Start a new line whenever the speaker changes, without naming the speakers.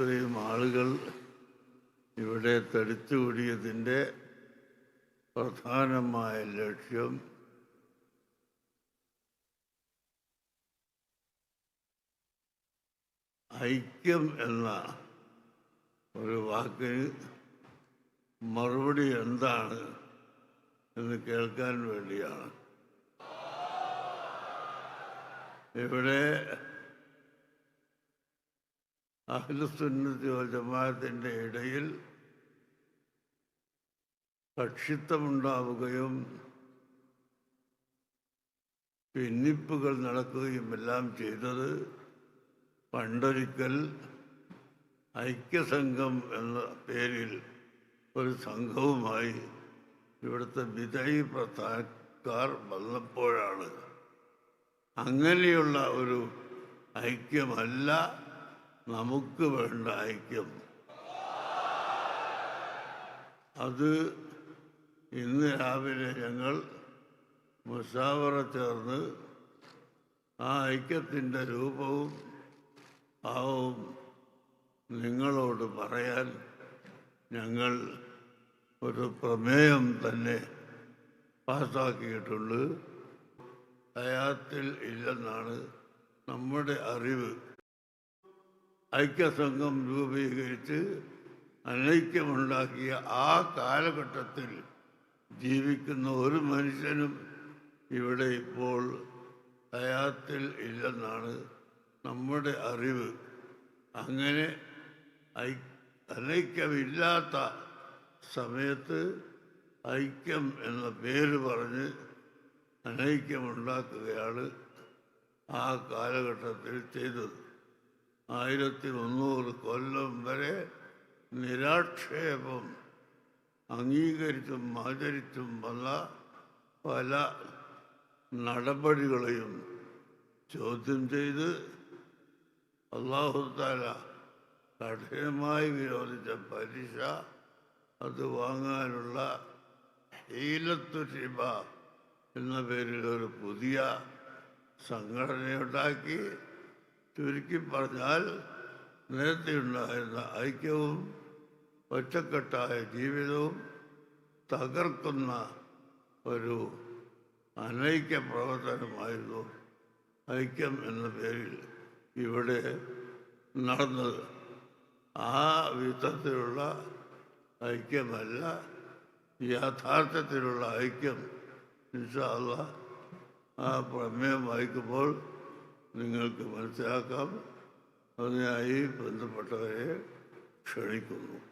ഇത്രയും ആളുകൾ ഇവിടെ തടിച്ചുകൂടിയതിന്റെ പ്രധാനമായ ലക്ഷ്യം ഐക്യം എന്ന ഒരു വാക്കിന് മറുപടി എന്താണ് എന്ന് കേൾക്കാൻ വേണ്ടിയാണ്. ഇവിടെ ജമാഅത്തിന്റെ ഇടയിൽ കക്ഷിത്വമുണ്ടാവുകയും ഭിന്നിപ്പുകൾ നടക്കുകയും എല്ലാം ചെയ്തത് പണ്ടൊരിക്കൽ ഐക്യസംഘം എന്ന പേരിൽ ഒരു സംഘവുമായി ഇവിടുത്തെ വിജയ് പ്രസ്ഥാനക്കാർ വന്നപ്പോഴാണ്. അങ്ങനെയുള്ള ഒരു ഐക്യമല്ല നമുക്ക് വേണ്ട ഐക്യം. അത് ഇന്ന് രാവിലെ ഞങ്ങൾ മുസാവറ ചേർന്ന് ആ ഐക്യത്തിന്റെ രൂപവും ഭാവവും നിങ്ങളോട് പറയാൻ ഞങ്ങൾ ഒരു പ്രമേയം തന്നെ പാസാക്കിയിട്ടുണ്ട്. ഹയാത്തിൽ ഇല്ലെന്നാണ് നമ്മുടെ അറിവ്. ഐക്യസംഘം രൂപീകരിച്ച് അനൈക്യമുണ്ടാക്കിയ ആ കാലഘട്ടത്തിൽ ജീവിക്കുന്ന ഒരു മനുഷ്യനും ഇവിടെ ഇപ്പോൾ ഹയാത്തിൽ ഇല്ലെന്നാണ് നമ്മുടെ അറിവ്. അങ്ങനെ ഐ അനൈക്യമില്ലാത്ത സമയത്ത് ഐക്യം എന്ന പേര് പറഞ്ഞ് അനൈക്യമുണ്ടാക്കുകയാണ് ആ കാലഘട്ടത്തിൽ ചെയ്തത്. ആയിരത്തി മുന്നൂറ് കൊല്ലം വരെ നിരാക്ഷേപം അംഗീകരിച്ചും ആചരിച്ചും വന്ന പല നടപടികളെയും ചോദ്യം ചെയ്ത് അള്ളാഹുത്താല കഠിനമായി വിരോധിച്ച പലിശ അത് വാങ്ങാനുള്ള ഹീലത്തു ഷിബ എന്ന പേരിൽ ഒരു പുതിയ സംഘടനയുണ്ടാക്കി. ചുരുക്കി പറഞ്ഞാൽ നേരത്തെ ഉണ്ടായിരുന്ന ഐക്യവും ഒറ്റക്കെട്ടായ ജീവിതവും തകർക്കുന്ന ഒരു അനൈക്യ പ്രവർത്തനമായിരുന്നു ഐക്യം എന്ന പേരിൽ ഇവിടെ നടന്നത്. ആ വിധത്തിലുള്ള ഐക്യമല്ല യാഥാർത്ഥ്യത്തിലുള്ള ഐക്യം. ഇൻഷാല്ല ആ പ്രമേയം വായിക്കുമ്പോൾ നിങ്ങൾക്ക് മനസ്സിലാക്കാം അതിനായി ബന്ധപ്പെട്ടവരെ ക്ഷണിക്കുന്നു